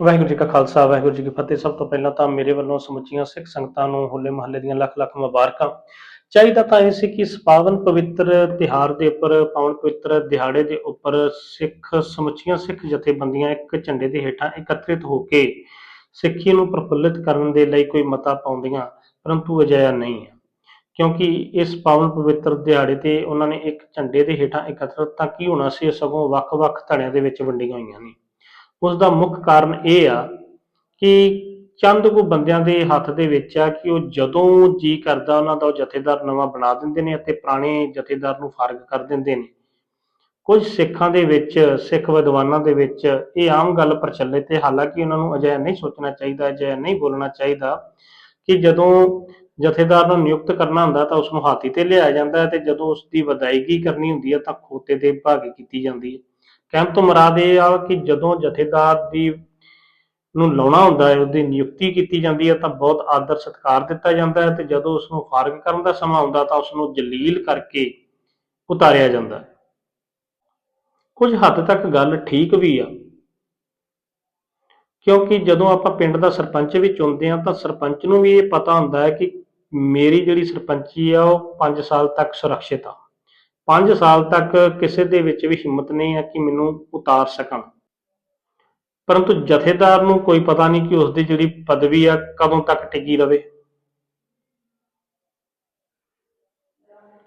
ਵਾਹਿਗੁਰੂ ਜੀ ਕਾ ਖਾਲਸਾ, ਵਾਹਿਗੁਰੂ ਜੀ ਕੀ ਫਤਿਹ। ਸਭ ਤੋਂ ਪਹਿਲਾਂ ਤਾਂ ਮੇਰੇ ਵੱਲੋਂ ਸਮੁੱਚੀਆਂ ਸਿੱਖ ਸੰਗਤਾਂ ਨੂੰ ਹੋਲੇ ਮਹੱਲੇ ਦੀਆਂ ਲੱਖ ਲੱਖ ਮੁਬਾਰਕਾਂ। ਚਾਹੀਦਾ ਤਾਂ ਇਹ ਸੀ ਕਿ ਇਸ ਪਾਵਨ ਪਵਿੱਤਰ ਤਿਹਾਰ ਦੇ ਉੱਪਰ, ਪਾਵਨ ਪਵਿੱਤਰ ਦਿਹਾੜੇ ਦੇ ਉੱਪਰ ਸਿੱਖ, ਸਮੁੱਚੀਆਂ ਸਿੱਖ ਜਥੇਬੰਦੀਆਂ ਇੱਕ ਝੰਡੇ ਦੇ ਹੇਠਾਂ ਇਕੱਤਰਿਤ ਹੋ ਕੇ ਸਿੱਖੀ ਨੂੰ ਪ੍ਰਫੁੱਲਿਤ ਕਰਨ ਦੇ ਲਈ ਕੋਈ ਮਤਾ ਪਾਉਂਦੀਆਂ, ਪਰੰਤੂ ਅਜਿਹਾ ਨਹੀਂ ਹੈ। ਕਿਉਂਕਿ ਇਸ ਪਾਵਨ ਪਵਿੱਤਰ ਦਿਹਾੜੇ ਤੇ ਉਹਨਾਂ ਨੇ ਇੱਕ ਝੰਡੇ ਦੇ ਹੇਠਾਂ ਇਕੱਤਰਤ ਤਾਂ ਕੀ ਹੋਣਾ ਸੀ, ਇਹ ਸਗੋਂ ਵੱਖ-ਵੱਖ ਧੜਿਆਂ ਦੇ ਵਿੱਚ ਵੰਡੀਆਂ ਹੋਈਆਂ ਨੇ। ਉਸ ਦਾ ਮੁੱਖ ਕਾਰਨ ਇਹ ਆ ਕਿ ਚੰਦ ਕੁ ਬੰਦਿਆਂ ਦੇ ਹੱਥ ਦੇ ਵਿੱਚ ਆ ਕਿ ਉਹ ਜਦੋਂ ਜੀ ਕਰਦਾ ਉਹਨਾਂ ਦਾ ਉਹ ਜਥੇਦਾਰ ਨਵਾਂ ਬਣਾ ਦਿੰਦੇ ਨੇ ਅਤੇ ਪੁਰਾਣੇ ਜਥੇਦਾਰ ਨੂੰ ਫਾਰਗ ਕਰ ਦਿੰਦੇ ਨੇ। ਕੁਝ ਸਿੱਖਾਂ ਦੇ ਵਿੱਚ, ਸਿੱਖ ਵਿਦਵਾਨਾਂ ਦੇ ਵਿੱਚ ਇਹ ਆਮ ਗੱਲ ਪ੍ਰਚਲਿਤ ਹੈ। ਹਾਲਾਂਕਿ ਉਹਨਾਂ ਨੂੰ ਅਜਿਹਾ ਨਹੀਂ ਸੋਚਣਾ ਚਾਹੀਦਾ, ਅਜਿਹਾ ਨਹੀਂ ਬੋਲਣਾ ਚਾਹੀਦਾ ਕਿ ਜਦੋਂ ਜਥੇਦਾਰ ਨੂੰ ਨਿਯੁਕਤ ਕਰਨਾ ਹੁੰਦਾ ਤਾਂ ਉਸ ਨੂੰ ਹਾਥੀ ਤੇ ਲਿਆਇਆ ਜਾਂਦਾ ਹੈ ਤੇ ਜਦੋਂ ਉਸ ਦੀ ਵਿਦਾਇਗੀ ਕਰਨੀ ਹੁੰਦੀ ਹੈ ਤਾਂ ਖੋਤੇ ਦੇ ਭਾਗੇ ਕੀਤੀ ਜਾਂਦੀ ਹੈ। ਕਹਿਣ ਤੋਂ ਮਰਾਦ ਇਹ ਆ ਕਿ ਜਦੋਂ ਜਥੇਦਾਰ ਦੀ ਨੂੰ ਲਾਉਣਾ ਹੁੰਦਾ ਹੈ, ਉਹਦੀ ਨਿਯੁਕਤੀ ਕੀਤੀ ਜਾਂਦੀ ਹੈ, ਤਾਂ ਬਹੁਤ ਆਦਰ ਸਤਿਕਾਰ ਦਿੱਤਾ ਜਾਂਦਾ ਹੈ ਤੇ ਜਦੋਂ ਉਸ ਨੂੰ ਫਾਰਗ ਕਰਨ ਦਾ ਸਮਾਂ ਆਉਂਦਾ ਤਾਂ ਉਸ ਨੂੰ ਜਲੀਲ ਕਰਕੇ ਉਤਾਰਿਆ ਜਾਂਦਾ ਹੈ। ਕੁਝ ਹੱਦ ਤੱਕ ਗੱਲ ਠੀਕ ਵੀ ਆ, ਕਿਉਂਕਿ ਜਦੋਂ ਆਪਾਂ ਪਿੰਡ ਦਾ ਸਰਪੰਚ ਵੀ ਚੁਣਦੇ ਆ ਤਾਂ ਸਰਪੰਚ ਨੂੰ ਵੀ ਇਹ ਪਤਾ ਹੁੰਦਾ ਹੈ ਕਿ ਮੇਰੀ ਜਿਹੜੀ ਸਰਪੰਚੀ ਆ, ਉਹ 5 ਸਾਲ ਤੱਕ ਸੁਰੱਖਿਅਤ ਆ। 5 ਸਾਲ ਤੱਕ ਕਿਸੇ ਦੇ ਵਿੱਚ ਵੀ ਹਿੰਮਤ ਨਹੀਂ ਹੈ ਕਿ ਮੈਨੂੰ ਉਤਾਰ ਸਕਣ। ਪਰੰਤੂ ਜਥੇਦਾਰ ਨੂੰ ਕੋਈ ਪਤਾ ਨਹੀਂ ਕਿ ਉਸ ਦੀ ਜਿਹੜੀ ਪਦਵੀ ਆ ਕਦੋਂ ਤੱਕ ਟਿਕੀ ਰਵੇ।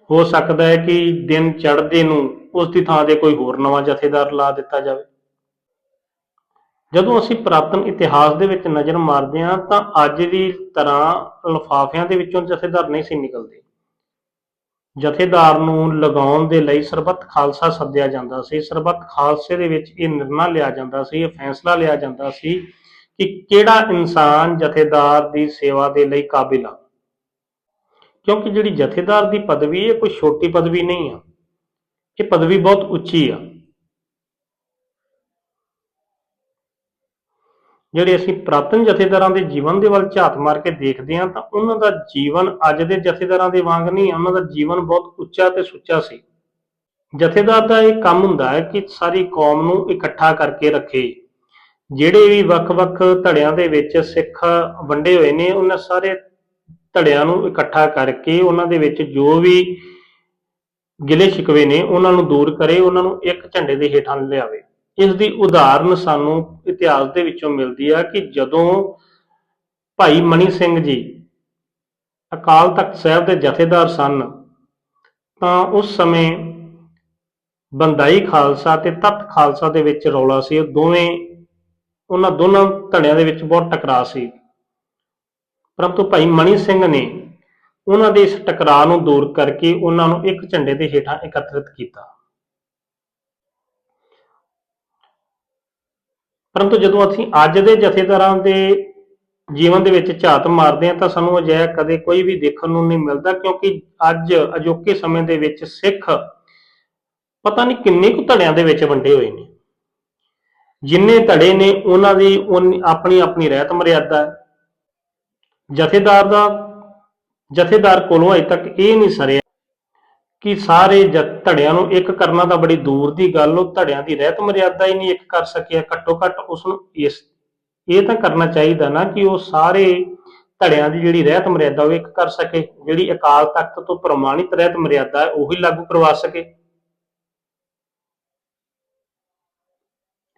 ਹੋ ਸਕਦਾ ਹੈ ਕਿ ਦਿਨ ਚੜ੍ਹਦੇ ਨੂੰ ਉਸ ਦੀ ਥਾਂ ਤੇ ਕੋਈ ਹੋਰ ਨਵਾਂ ਜਥੇਦਾਰ ਲਾ ਦਿੱਤਾ ਜਾਵੇ। ਜਦੋਂ ਅਸੀਂ ਪੁਰਾਤਨ ਇਤਿਹਾਸ ਦੇ ਵਿੱਚ ਨਜ਼ਰ ਮਾਰਦੇ ਹਾਂ ਤਾਂ ਅੱਜ ਦੀ ਤਰ੍ਹਾਂ ਲਫ਼ਾਫਿਆਂ ਦੇ ਵਿੱਚੋਂ ਜਥੇਦਾਰ ਨਹੀਂ ਸੀ ਨਿਕਲਦੇ। ਜਥੇਦਾਰ ਨੂੰ ਲਗਾਉਣ ਦੇ ਲਈ ਸਰਬੱਤ ਖਾਲਸਾ ਸੱਦਿਆ ਜਾਂਦਾ ਸੀ। ਸਰਬੱਤ ਖਾਲਸੇ ਦੇ ਵਿੱਚ ਇਹ ਨਿਰਣਾ ਲਿਆ ਜਾਂਦਾ ਸੀ, ਇਹ ਫੈਸਲਾ ਲਿਆ ਜਾਂਦਾ ਸੀ ਕਿ ਕਿਹੜਾ ਇਨਸਾਨ ਜਥੇਦਾਰ ਦੀ ਸੇਵਾ ਦੇ ਲਈ ਕਾਬਿਲ ਆ। ਕਿਉਂਕਿ ਜਿਹੜੀ ਜਥੇਦਾਰ ਦੀ ਪਦਵੀ ਇਹ ਕੋਈ ਛੋਟੀ ਪਦਵੀ ਨਹੀਂ ਆ। ਇਹ ਪਦਵੀ ਬਹੁਤ ਉੱਚੀ ਆ। ਜਿਹੜੇ ਅਸੀਂ ਪ੍ਰਾਤਨ ਜਥੇਦਾਰਾਂ ਦੇ ਜੀਵਨ ਦੇ ਵੱਲ ਝਾਤ ਮਾਰ ਕੇ ਦੇਖਦੇ ਹਾਂ ਤਾਂ ਉਹਨਾਂ ਦਾ ਜੀਵਨ ਅੱਜ ਦੇ ਜਥੇਦਾਰਾਂ ਦੇ ਵਾਂਗ ਨਹੀਂ, ਉਹਨਾਂ ਦਾ ਜੀਵਨ ਬਹੁਤ ਉੱਚਾ ਤੇ ਸੁੱਚਾ ਸੀ। ਜਥੇਦਾਰ ਦਾ ਇਹ ਕੰਮ ਹੁੰਦਾ ਹੈ ਕਿ ਸਾਰੀ ਕੌਮ ਨੂੰ ਇਕੱਠਾ ਕਰਕੇ ਰੱਖੇ। ਜਿਹੜੇ ਵੀ ਵੱਖ-ਵੱਖ ਧੜਿਆਂ ਦੇ ਵਿੱਚ ਸਿੱਖ ਵੰਡੇ ਹੋਏ ਨੇ, ਉਹਨਾਂ ਸਾਰੇ ਧੜਿਆਂ ਨੂੰ ਇਕੱਠਾ ਕਰਕੇ ਉਹਨਾਂ ਦੇ ਵਿੱਚ ਜੋ ਵੀ ਗਿਲੇ ਸ਼ਿਕਵੇ ਨੇ, ਉਹਨਾਂ ਨੂੰ ਦੂਰ ਕਰੇ, ਉਹਨਾਂ ਨੂੰ ਇੱਕ ਝੰਡੇ ਦੇ ਹੇਠਾਂ ਲਿਆਵੇ। ਇਸ ਦੀ ਉਦਾਹਰਨ ਸਾਨੂੰ ਇਤਿਹਾਸ ਦੇ ਵਿੱਚੋਂ ਮਿਲਦੀ ਆ ਕਿ ਜਦੋਂ ਭਾਈ ਮਣੀ ਸਿੰਘ ਜੀ ਅਕਾਲ ਤਖਤ ਸਾਹਿਬ ਦੇ ਜਥੇਦਾਰ ਸਨ, ਤਾਂ ਉਸ ਸਮੇਂ ਬੰਦਾਈ ਖਾਲਸਾ ਤੇ ਤਖਤ ਖਾਲਸਾ ਦੇ ਵਿੱਚ ਰੌਲਾ ਸੀ। ਉਹ ਦੋਵੇਂ, ਉਹਨਾਂ ਦੋਨਾਂ ਧੜਿਆਂ ਦੇ ਵਿੱਚ ਬਹੁਤ ਟਕਰਾਅ ਸੀ। ਪਰੰਤੂ ਭਾਈ ਮਣੀ ਸਿੰਘ ਨੇ ਉਹਨਾਂ ਦੇ ਇਸ ਟਕਰਾਅ ਨੂੰ ਦੂਰ ਕਰਕੇ ਉਹਨਾਂ ਨੂੰ ਇੱਕ ਝੰਡੇ ਦੇ ਹੇਠਾਂ ਇਕੱਤਰਿਤ ਕੀਤਾ। ਪਰੰਤੂ ਜਦੋਂ ਅਸੀਂ ਅੱਜ ਦੇ ਜਥੇਦਾਰਾਂ ਦੇ ਜੀਵਨ ਦੇ ਵਿੱਚ ਝਾਤ ਮਾਰਦੇ ਹਾਂ ਤਾਂ ਸਾਨੂੰ ਅਜਿਹਾ ਕਦੇ ਕੋਈ ਵੀ ਦੇਖਣ ਨੂੰ ਨਹੀਂ ਮਿਲਦਾ, ਕਿਉਂਕਿ ਅੱਜ ਅਜੋਕੇ ਸਮੇਂ ਦੇ ਵਿੱਚ ਸਿੱਖ ਪਤਾ ਨਹੀਂ ਕਿੰਨੇ ਕੁ ਧੜਿਆਂ ਦੇ ਵਿੱਚ ਵੰਡੇ ਹੋਏ ਨੇ। ਜਿੰਨੇ ਧੜੇ ਨੇ, ਉਹਨਾਂ ਦੀ ਉਨ- ਆਪਣੀ ਆਪਣੀ ਰਹਿਤ ਮਰਿਆਦਾ ਹੈ। ਜਥੇਦਾਰ ਦਾ, ਜਥੇਦਾਰ ਕੋਲੋਂ ਅਜੇ ਤੱਕ ਇਹ ਨਹੀਂ ਸਰਿਆ ਕਿ ਸਾਰੇ ਜ- ਧੜਿਆਂ ਨੂੰ ਇੱਕ ਕਰਨਾ ਤਾਂ ਬੜੀ ਦੂਰ ਦੀ ਗੱਲ, ਉਹ ਧੜਿਆਂ ਦੀ ਰਹਿਤ ਮਰਿਆਦਾ ਹੀ ਨਹੀਂ ਇੱਕ ਕਰ ਸਕਿਆ, ਘੱਟੋ ਘੱਟ ਉਸ ਨੂੰ ਇਸ, ਇਹ ਤਾਂ ਕਰਨਾ ਚਾਹੀਦਾ ਨਾ ਕਿ ਉਹ ਸਾਰੇ ਧੜਿਆਂ ਦੀ ਜਿਹੜੀ ਰਹਿਤ ਮਰਿਆਦਾ ਉਹ ਇੱਕ ਕਰ ਸਕੇ, ਜਿਹੜੀ ਅਕਾਲ ਤਖਤ ਤੋਂ ਪ੍ਰਮਾਣਿਤ ਰਹਿਤ ਮਰਿਆਦਾ ਹੈ, ਉਹੀ ਲਾਗੂ ਕਰਵਾ ਸਕੇ।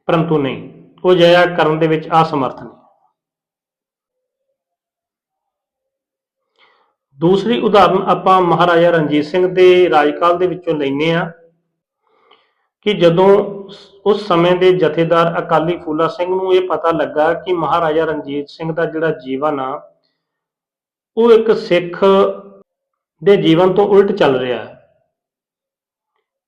ਪਰੰਤੂ ਨਹੀਂ, ਉਹ ਜਿਹਾ ਕਰਨ ਦੇ ਵਿੱਚ ਅਸਮਰਥ ਨੇ। ਦੂਸਰੀ ਉਦਾਹਰਨ ਆਪਾਂ ਮਹਾਰਾਜਾ ਰਣਜੀਤ ਸਿੰਘ ਦੇ ਰਾਜਕਾਲ ਦੇ ਵਿੱਚੋਂ ਲੈਨੇ ਆ ਕਿ ਜਦੋਂ ਉਸ ਸਮੇਂ ਦੇ ਜਥੇਦਾਰ ਅਕਾਲੀ ਫੂਲਾ ਸਿੰਘ ਨੂੰ ਇਹ ਪਤਾ ਲੱਗਾ ਕਿ ਮਹਾਰਾਜਾ ਰਣਜੀਤ ਸਿੰਘ ਦਾ ਜਿਹੜਾ ਜੀਵਨ ਆ, ਉਹ ਇੱਕ ਸਿੱਖ ਦੇ ਜੀਵਨ ਤੋਂ ਉਲਟ ਚੱਲ ਰਿਹਾ ਹੈ।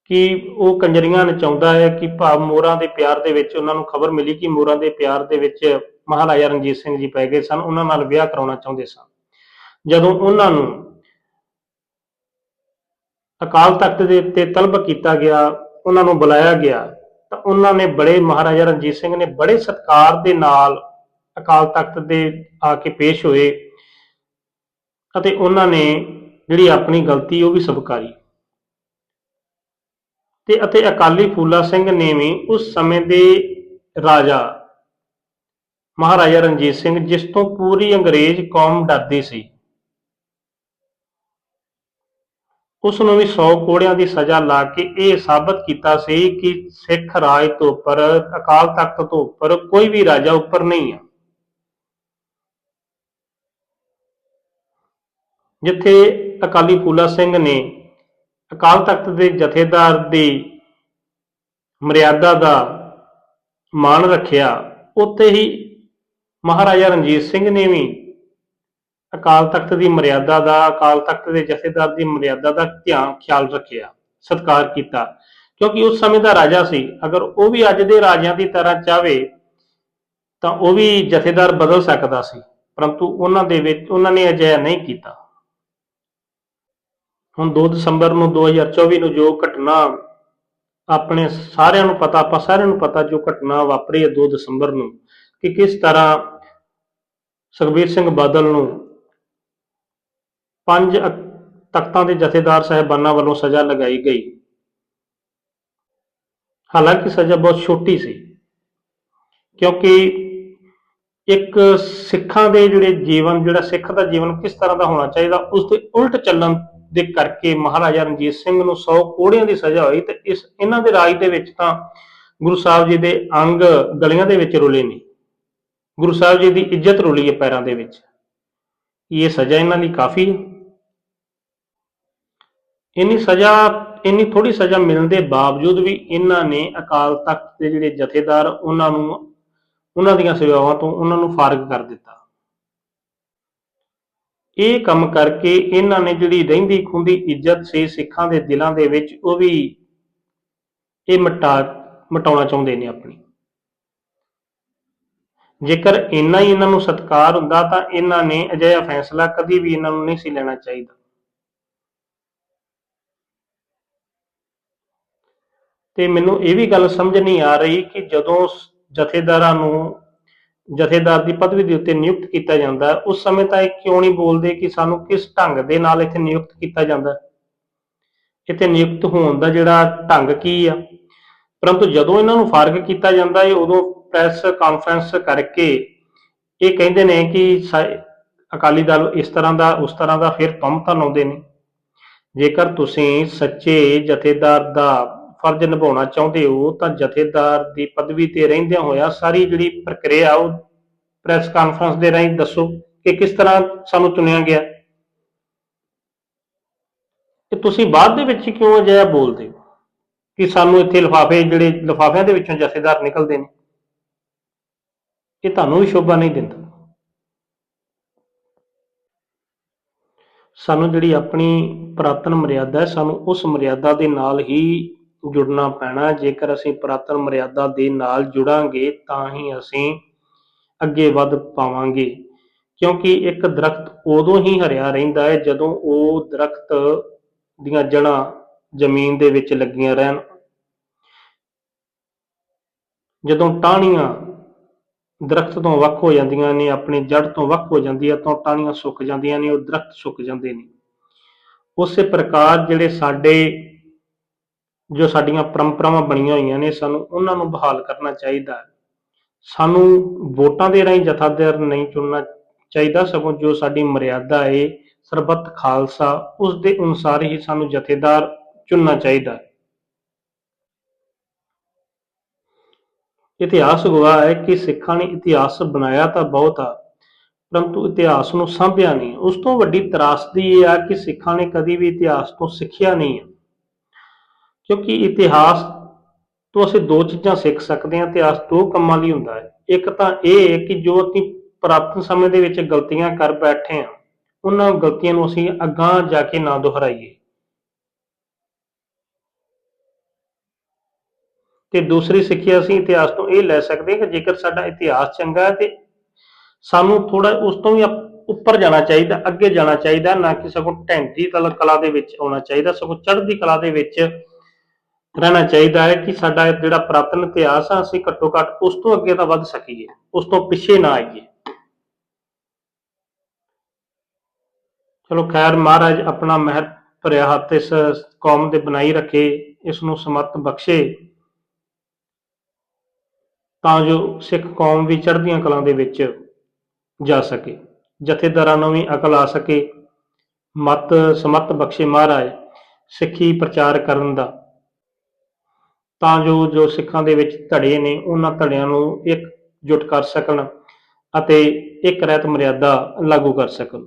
ਕਿ ਉਹ ਕੰਜਰੀਆਂ ਨਚਾਉਂਦਾ ਹੈ ਕਿ ਭਾਵ ਮੋਰਾਂ ਦੇ ਪਿਆਰ ਦੇ ਵਿੱਚ ਉਹਨਾਂ ਨੂੰ ਖਬਰ ਮਿਲੀ ਕਿ ਮੋਰਾਂ ਦੇ ਪਿਆਰ ਦੇ ਵਿੱਚ ਮਹਾਰਾਜਾ ਰਣਜੀਤ ਸਿੰਘ ਜੀ ਪੈ ਗਏ ਸਨ, ਉਹਨਾਂ ਨਾਲ ਵਿਆਹ ਕਰਾਉਣਾ ਚਾਹੁੰਦੇ ਸਨ। ਜਦੋਂ ਉਹਨਾਂ ਨੂੰ ਅਕਾਲ ਤਖਤ ਦੇ ਉੱਤੇ ਤਲਬ ਕੀਤਾ ਗਿਆ, ਉਹਨਾਂ ਨੂੰ ਬੁਲਾਇਆ ਗਿਆ, ਤਾਂ ਉਹਨਾਂ ਨੇ ਬੜੇ ਮਹਾਰਾਜਾ ਰਣਜੀਤ ਸਿੰਘ ਨੇ ਬੜੇ ਸਤਿਕਾਰ ਦੇ ਨਾਲ ਅਕਾਲ ਤਖਤ ਦੇ ਆ ਕੇ ਪੇਸ਼ ਹੋਏ ਅਤੇ ਉਹਨਾਂ ਨੇ ਜਿਹੜੀ ਆਪਣੀ ਗਲਤੀ ਉਹ ਵੀ ਸਵਕਾਰੀ। ਤੇ ਅਤੇ ਅਕਾਲੀ ਫੂਲਾ ਸਿੰਘ ਨੇ ਵੀ ਉਸ ਸਮੇਂ ਦੇ ਰਾਜਾ ਮਹਾਰਾਜਾ ਰਣਜੀਤ ਸਿੰਘ ਜਿਸ ਤੋਂ ਪੂਰੀ ਅੰਗਰੇਜ਼ ਕੌਮ ਡਰਦੀ ਸੀ। ਉਸ ਨੂੰ ਵੀ 100 ਕੋੜਿਆਂ ਦੀ ਸਜ਼ਾ ਲਾ ਕੇ ਇਹ ਸਾਬਤ ਕੀਤਾ ਸੀ ਕਿ ਸਿੱਖ ਰਾਜ ਤੋਂ ਉੱਪਰ, ਅਕਾਲ ਤਖਤ ਤੋਂ ਉੱਪਰ ਕੋਈ ਵੀ ਰਾਜਾ ਉੱਪਰ ਨਹੀਂ ਆ। ਜਿੱਥੇ ਅਕਾਲੀ ਫੂਲਾ ਸਿੰਘ ਨੇ ਅਕਾਲ ਤਖਤ ਦੇ ਜਥੇਦਾਰ ਦੀ ਮਰਿਆਦਾ ਦਾ ਮਾਣ ਰੱਖਿਆ, ਉੱਥੇ ਹੀ ਮਹਾਰਾਜਾ ਰਣਜੀਤ ਸਿੰਘ ਨੇ ਵੀ ਅਕਾਲ ਤਖਤ ਦੀ ਮਰਿਆਦਾ ਦਾ, ਅਕਾਲ ਤਖਤ ਦੇ ਜਥੇਦਾਰ ਦੀ ਮਰਿਆਦਾ ਦਾ ਧਿਆਨ, ਖਿਆਲ ਰੱਖਿਆ, ਸਤਿਕਾਰ ਕੀਤਾ। ਕਿਉਂਕਿ ਉਸ ਸਮੇਂ ਦਾ ਰਾਜਾ ਸੀ। ਅਗਰ ਉਹ ਵੀ ਅੱਜ ਦੇ ਰਾਜਿਆਂ ਦੀ ਤਰ੍ਹਾਂ ਚਾਹਵੇ ਤਾਂ ਉਹ ਵੀ ਜਥੇਦਾਰ ਬਦਲ ਸਕਦਾ ਸੀ। ਪਰੰਤੂ ਉਹਨਾਂ ਦੇ ਵਿੱਚ, ਉਹਨਾਂ ਨੇ ਅਜਿਹਾ ਨਹੀਂ ਕੀਤਾ। ਹੁਣ 2 ਦਸੰਬਰ ਨੂੰ 2024 ਨੂੰ ਜੋ ਘਟਨਾ ਆਪਣੇ ਸਾਰਿਆਂ ਨੂੰ ਪਤਾ, ਆਪਾਂ ਸਾਰਿਆਂ ਨੂੰ ਪਤਾ ਜੋ ਘਟਨਾ ਵਾਪਰੀ ਹੈ 2 ਦਸੰਬਰ ਨੂੰ, ਕਿ ਕਿਸ ਤਰ੍ਹਾਂ ਸੁਖਬੀਰ ਸਿੰਘ ਬਾਦਲ ਨੂੰ ਪੰਜ ਤਖਤਾਂ ਦੇ ਜਥੇਦਾਰ ਸਾਹਿਬਾਨਾਂ ਵੱਲੋਂ ਸਜ਼ਾ ਲਗਾਈ ਗਈ। ਹਾਲਾਂਕਿ ਸਜ਼ਾ ਬਹੁਤ ਛੋਟੀ ਸੀ, ਕਿਉਂਕਿ ਇੱਕ ਸਿੱਖਾਂ ਦੇ ਜਿਹੜੇ ਜੀਵਨ, ਜਿਹੜਾ ਸਿੱਖ ਦਾ ਜੀਵਨ ਕਿਸ ਤਰ੍ਹਾਂ ਦਾ ਹੋਣਾ ਚਾਹੀਦਾ, ਉਸ ਦੇ ਉਲਟ ਚੱਲਣ ਦੇ ਕਰਕੇ ਮਹਾਰਾਜਾ ਰਣਜੀਤ ਸਿੰਘ ਨੂੰ 100 ਕੋੜਿਆਂ ਦੀ ਸਜ਼ਾ ਹੋਈ ਤੇ ਇਸ, ਇਹਨਾਂ ਦੇ ਰਾਜ ਦੇ ਵਿੱਚ ਤਾਂ ਗੁਰੂ ਸਾਹਿਬ ਜੀ ਦੇ ਅੰਗ ਗਲੀਆਂ ਦੇ ਵਿੱਚ ਰੁਲੇ ਨੇ। ਗੁਰੂ ਸਾਹਿਬ ਜੀ ਦੀ ਇੱਜ਼ਤ ਰੁਲੀ ਹੈ ਪੈਰਾਂ ਦੇ ਵਿੱਚ। ਇਹ ਸਜ਼ਾ ਇਹਨਾਂ ਲਈ ਕਾਫੀ ਹੈ। ਇੰਨੀ ਸਜ਼ਾ, ਇੰਨੀ ਥੋੜੀ ਸਜ਼ਾ ਮਿਲਣ ਦੇ ਬਾਵਜੂਦ ਵੀ ਇਹਨਾਂ ਨੇ ਅਕਾਲ ਤਖਤ ਦੇ ਜਿਹੜੇ ਜਥੇਦਾਰ, ਉਹਨਾਂ ਨੂੰ, ਉਹਨਾਂ ਦੀਆਂ ਸੇਵਾਵਾਂ ਤੋਂ ਉਹਨਾਂ ਨੂੰ ਫਾਰਗ ਕਰ ਦਿੱਤਾ। ਇਹ ਕੰਮ ਕਰਕੇ ਇਹਨਾਂ ਨੇ ਜਿਹੜੀ ਰਹਿੰਦੀ ਖੁੰਦੀ ਇੱਜ਼ਤ ਸੀ ਸਿੱਖਾਂ ਦੇ ਦਿਲਾਂ ਦੇ ਵਿੱਚ, ਉਹ ਵੀ ਇਹ ਮਟਾ, ਮਟਾਉਣਾ ਚਾਹੁੰਦੇ ਨੇ ਆਪਣੀ। ਜੇਕਰ ਇੰਨਾ ਹੀ ਇਹਨਾਂ ਨੂੰ ਸਤਿਕਾਰ ਹੁੰਦਾ ਤਾਂ ਇਹਨਾਂ ਨੇ ਅਜਿਹਾ ਫੈਸਲਾ ਕਦੀ ਵੀ ਇਹਨਾਂ ਨੂੰ ਨਹੀਂ ਸੀ ਲੈਣਾ ਚਾਹੀਦਾ। ਤੇ ਮੈਨੂੰ ਇਹ ਵੀ ਗੱਲ ਸਮਝ ਨਹੀਂ ਆ ਰਹੀ ਕਿ ਜਦੋਂ ਜਥੇਦਾਰਾਂ ਨੂੰ, ਜਥੇਦਾਰ ਦੀ ਪਦਵੀ ਦੇ ਉੱਤੇ ਨਿਯੁਕਤ ਕੀਤਾ ਜਾਂਦਾ, ਉਸ ਸਮੇਂ ਤਾਂ ਇਹ ਕਿਉਂ ਨਹੀਂ ਬੋਲਦੇ ਕਿ ਸਾਨੂੰ ਕਿਸ ਢੰਗ ਦੇ ਨਾਲ ਇੱਥੇ ਨਿਯੁਕਤ ਕੀਤਾ ਜਾਂਦਾ? ਇੱਥੇ ਨਿਯੁਕਤ ਹੋਣ ਦਾ ਜਿਹੜਾ ਢੰਗ ਕੀ ਆ? ਪਰੰਤੂ ਜਦੋਂ ਇਹਨਾਂ ਨੂੰ ਫਾਰਗ ਕੀਤਾ ਜਾਂਦਾ ਹੈ ਉਦੋਂ ਪ੍ਰੈਸ ਕਾਨਫਰੰਸ ਕਰਕੇ ਇਹ ਕਹਿੰਦੇ ਨੇ ਕਿ ਅਕਾਲੀ ਦਲ ਇਸ ਤਰ੍ਹਾਂ ਦਾ, ਉਸ ਤਰ੍ਹਾਂ ਦਾ, ਫਿਰ ਤੁਮ ਲਾਉਂਦੇ ਨੇ। ਜੇਕਰ ਤੁਸੀਂ ਸੱਚੇ ਜਥੇਦਾਰ ਦਾ ਫਰਜ਼ ਨਿਭਾਉਣਾ ਚਾਹੁੰਦੇ ਹੋ, ਤਾਂ ਜਥੇਦਾਰ ਦੀ ਪਦਵੀ ਤੇ ਰਹਿੰਦਿਆਂ ਹੋਇਆ ਸਾਰੀ ਜਿਹੜੀ ਪ੍ਰਕਿਰਿਆ ਉਹ ਪ੍ਰੈਸ ਕਾਨਫਰੰਸ ਦੇ ਰਾਹੀਂ ਦੱਸੋ ਕਿ ਕਿਸ ਤਰ੍ਹਾਂ ਸਾਨੂੰ ਚੁਣਿਆ ਗਿਆ। ਕਿ ਤੁਸੀਂ ਬਾਅਦ ਦੇ ਵਿੱਚ ਕਿਉਂ ਅਜਿਹਾ ਬੋਲਦੇ ਹੋ ਕਿ ਸਾਨੂੰ ਇੱਥੇ ਲਿਫਾਫੇ ਜਿਹੜੇ ਲਿਫਾਫਿਆਂ ਦੇ ਵਿੱਚੋਂ ਜਥੇਦਾਰ ਨਿਕਲਦੇ ਨੇ? ਇਹ ਤੁਹਾਨੂੰ ਵੀ ਸ਼ੋਭਾ ਨਹੀਂ ਦਿੰਦਾ। ਸਾਨੂੰ ਜਿਹੜੀ ਆਪਣੀ ਪ੍ਰਾਤਨ ਮਰਿਆਦਾ ਹੈ, ਸਾਨੂੰ ਉਸ ਮਰਿਆਦਾ ਦੇ ਨਾਲ ਹੀ ਜੁੜਨਾ ਪੈਣਾ। ਜੇਕਰ ਅਸੀਂ ਪ੍ਰਾਤਨ ਮਰਿਆਦਾ ਦੇ ਨਾਲ ਜੁੜਾਂਗੇ, ਤਾਂ ਹੀ ਅਸੀਂ ਅੱਗੇ ਵੱਧ ਪਾਵਾਂਗੇ। ਕਿਉਂਕਿ ਇੱਕ ਦਰਖਤ ਉਦੋਂ ਹੀ ਹਰਿਆ ਰਹਿੰਦਾ ਹੈ, ਜਦੋਂ ਉਹ ਦਰਖਤ ਦੀਆਂ ਜੜ੍ਹਾਂ ਜ਼ਮੀਨ ਦੇ ਵਿੱਚ ਲੱਗੀਆਂ ਰਹਿਣ। ਜਦੋਂ ਟਾਹਣੀਆਂ ਦਰਖਤ ਤੋਂ ਵੱਖ ਹੋ ਜਾਂਦੀਆਂ ਨੇ, ਆਪਣੀ ਜੜ ਤੋਂ ਵੱਖ ਹੋ ਜਾਂਦੀ ਹੈ, ਤਾਂ ਟਾਹਣੀਆਂ ਸੁੱਕ ਜਾਂਦੀਆਂ ਨੇ, ਉਹ ਦਰਖਤ ਸੁੱਕ ਜਾਂਦੇ ਨੇ। ਉਸੇ ਪ੍ਰਕਾਰ ਜਿਹੜੇ ਸਾਡੇ ਜੋ ਸਾਡੀਆਂ ਪਰੰਪਰਾਵਾਂ ਬਣੀਆਂ ਹੋਈਆਂ ਨੇ, ਸਾਨੂੰ ਉਹਨਾਂ ਨੂੰ ਬਹਾਲ ਕਰਨਾ ਚਾਹੀਦਾ ਹੈ। ਸਾਨੂੰ ਵੋਟਾਂ ਦੇ ਰਾਹੀਂ ਜਥੇਦਾਰ ਨਹੀਂ ਚੁਣਨਾ ਚਾਹੀਦਾ, ਸਗੋਂ ਜੋ ਸਾਡੀ ਮਰਿਆਦਾ ਹੈ, ਸਰਬੱਤ ਖਾਲਸਾ ਉਸ ਦੇ ਅਨੁਸਾਰ ਹੀ ਸਾਨੂੰ ਜਥੇਦਾਰ ਚੁਣਨਾ ਚਾਹੀਦਾ ਇਤਿਹਾਸ ਗਵਾਹ ਹੈ ਕਿ ਸਿੱਖਾਂ ਨੇ ਇਤਿਹਾਸ ਬਣਾਇਆ ਤਾਂ ਬਹੁਤ ਆ, ਪਰੰਤੂ ਇਤਿਹਾਸ ਨੂੰ ਸੰਭਿਆ ਨਹੀਂ। ਉਸ ਤੋਂ ਵੱਡੀ ਤਰਾਸਦੀ ਇਹ ਆ ਕਿ ਸਿੱਖਾਂ ਨੇ ਕਦੀ ਵੀ ਇਤਿਹਾਸ ਤੋਂ ਸਿੱਖਿਆ ਨਹੀਂ ਹੈ ਕਿਉਂਕਿ ਇਤਿਹਾਸ ਤੋਂ ਅਸੀਂ ਦੋ ਚੀਜ਼ਾਂ ਸਿੱਖ ਸਕਦੇ ਹਾਂ ਇਤਿਹਾਸ ਦੋ ਕੰਮਾਂ ਲਈ ਹੁੰਦਾ ਹੈ। ਇੱਕ ਤਾਂ ਇਹ ਹੈ ਕਿ ਜੋ ਅਸੀਂ ਪੁਰਾਤਨ ਸਮੇਂ ਦੇ ਵਿੱਚ ਗਲਤੀਆਂ ਕਰ ਬੈਠੇ ਹਾਂ, ਉਹਨਾਂ ਗਲਤੀਆਂ ਨੂੰ ਅਸੀਂ ਅਗਾਂਹ ਜਾ ਕੇ ਨਾ ਦੁਹਰਾਈਏ। ਤੇ ਦੂਸਰੀ ਸਿੱਖਿਆ ਅਸੀਂ ਇਤਿਹਾਸ ਤੋਂ ਇਹ ਲੈ ਸਕਦੇ ਹਾਂ ਕਿ ਜੇਕਰ ਸਾਡਾ ਇਤਿਹਾਸ ਚੰਗਾ ਹੈ ਤੇ ਸਾਨੂੰ ਥੋੜਾ ਉਸ ਤੋਂ ਵੀ ਉੱਪਰ ਜਾਣਾ ਚਾਹੀਦਾ, ਅੱਗੇ ਜਾਣਾ ਚਾਹੀਦਾ, ਨਾ ਕਿ ਸਗੋਂ ਢੈਂਦੀ ਕਲਾ ਦੇ ਵਿੱਚ ਆਉਣਾ ਚਾਹੀਦਾ, ਸਗੋਂ ਚੜ੍ਹਦੀ ਕਲਾ ਦੇ ਵਿੱਚ ਰਹਿਣਾ ਚਾਹੀਦਾ ਹੈ ਕਿ ਸਾਡਾ ਜਿਹੜਾ ਪ੍ਰਾਤਨ ਇਤਿਹਾਸ ਆ, ਅਸੀਂ ਘੱਟੋ ਘੱਟ ਉਸ ਤੋਂ ਅੱਗੇ ਤਾਂ ਵੱਧ ਸਕੀਏ, ਉਸ ਤੋਂ ਪਿੱਛੇ ਨਾ ਆਈਏ। ਚਲੋ ਖੈਰ, ਮਹਾਰਾਜ ਆਪਣਾ ਮਿਹਰ ਭਰਿਆ ਹੱਥ ਇਸ ਕੌਮ ਦੇ ਬਣਾਈ ਰੱਖੇ, ਇਸ ਨੂੰ ਸਮਤ ਬਖਸ਼ੇ। ਤਾਂ ਜੋ ਸਿੱਖ ਕੌਮ ਵੀ ਚੜ੍ਹਦੀਆਂ ਕਲਾਂ ਦੇ ਵਿੱਚ ਜਾ ਸਕੇ, ਜਥੇਦਾਰਾਂ ਨੂੰ ਵੀ ਅਕਲ ਆ ਸਕੇ, ਮਤ ਸਮਤ ਬਖਸ਼ੇ ਮਹਾਰਾਜ, ਸਿੱਖੀ ਪ੍ਰਚਾਰ ਕਰਨ ਦਾ। ਤਾਂ ਜੋ ਜੋ ਸਿੱਖਾਂ ਦੇ ਵਿੱਚ ਧੜੇ ਨੇ, ਉਹਨਾਂ ਧੜਿਆਂ ਨੂੰ ਇੱਕ ਜੁਟ ਕਰ ਸਕਣ ਅਤੇ ਇੱਕ ਰਹਿਤ ਮਰਿਆਦਾ ਲਾਗੂ ਕਰ ਸਕਣ।